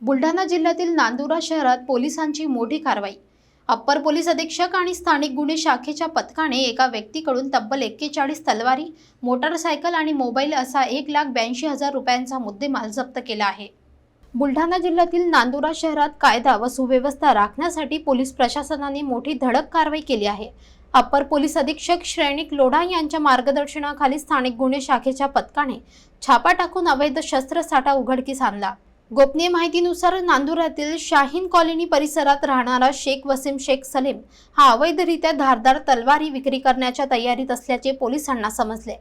बुलढाणा जिल्ह्यातील नांदुरा शहरात पोलिसांची मोठी कारवाई. अप्पर पोलीस अधीक्षक आणि स्थानिक गुन्हे शाखेच्या पथकाने एका व्यक्तीकडून तब्बल एक्केचाळीस तलवारी मोटारसायकल आणि मोबाईल असा एक लाख ब्याऐंशी हजार रुपयांचा मुद्देमाल जप्त केला आहे. बुलढाणा जिल्ह्यातील नांदुरा शहरात कायदा व सुव्यवस्था राखण्यासाठी पोलीस प्रशासनाने मोठी धडक कारवाई केली आहे. अप्पर पोलीस अधीक्षक श्रेणिक लोढा यांच्या मार्गदर्शनाखाली स्थानिक गुन्हे शाखेच्या पथकाने छापा टाकून अवैध शस्त्रसाठा उघडकीस आणला. गोपनीय माहितीनुसार नांदुरातील शाहीन कॉलनी परिसरात राहणारा शेख वसीम शेख सलीम हा अवैधरित्या धारदार तलवारी विक्री करण्याच्या तयारीत असल्याचे पोलिसांना समजले.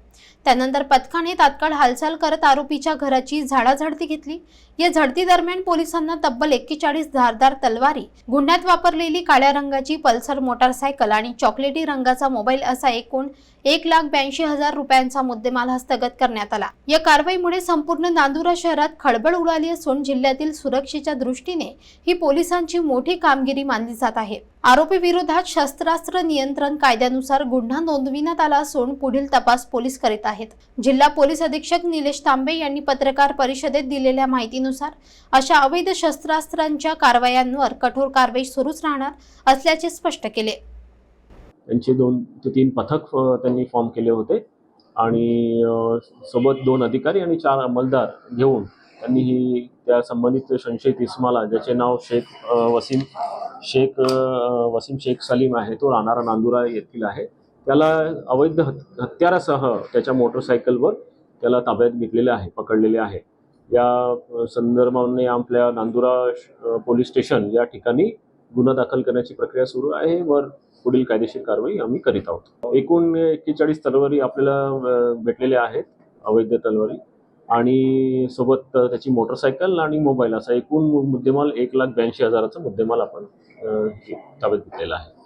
त्यानंतर पथकाने तात्काळ हालचाल करत आरोपीच्या घराची झाडाझडती घेतली. या झडती दरम्यान पोलिसांना तब्बल एक्केचाळीस धारदार तलवारी गुन्ह्यात वापरलेली काळ्या रंगाची पल्सर मोटारसायकल आणि चॉकलेटी रंगाचा मोबाईल असा एकूण एक लाख ब्याऐंशी हजार रुपयांचा मुद्देमाल हस्तगत करण्यात आला. या कारवाईमुळे संपूर्ण नांदुरा शहरात खळबळ उडाली असून जिल्ह्यातील सुरक्षेच्या दृष्टीने ही पोलिसांची मोठी कामगिरी मानली जात आहे. आरोपी विरोधात शस्त्रास्त्र नियंत्रण कायद्यानुसार गुन्हा नोंदविण्यात आला असून पुढील तपास पोलीस करीत आहेत. जिल्हा पोलीस अधीक्षक निलेश तांबे यांनी पत्रकार परिषदेत दिलेल्या माहितीनुसार अशा अवैध शस्त्रास्त्रांच्या कारवायांवर कठोर कारवाई सुरूच राहणार असल्याचे स्पष्ट केले. त्यांचे दोन ते तीन पथक त्यांनी फॉर्म केले होते. आणि सोबत दोन अधिकारी आणि चार अंमलदार घेऊन त्यांनी ही त्या संबंधित संशयित इस्माला ज्याचे नाव शेख वसीम शेख वसीम शेख सलीम आहे तो राहणारा नांदुरा येथील आहे. त्याला अवैध हत्यारासह त्याच्या मोटरसायकलवर त्याला ताब्यात घेतलेले आहे पकडलेले आहे. या संदर्भाने आपल्या नांदुरा पोलीस स्टेशन या ठिकाणी गुन्हा दाखल करण्याची प्रक्रिया सुरू आहे वर पुढील कायदेशीर कारवाई आम्ही करीत आहोत. एकूण एक्केचाळीस तलवारी आपल्याला भेटलेल्या आहेत अवैध तलवारी. आणि सोबत त्याची मोटरसायकल आणि मोबाईल असा एकूण मुद्देमाल एक लाख ब्याऐंशी हजाराचा मुद्देमाल आपण ताब्यात घेतलेला आहे.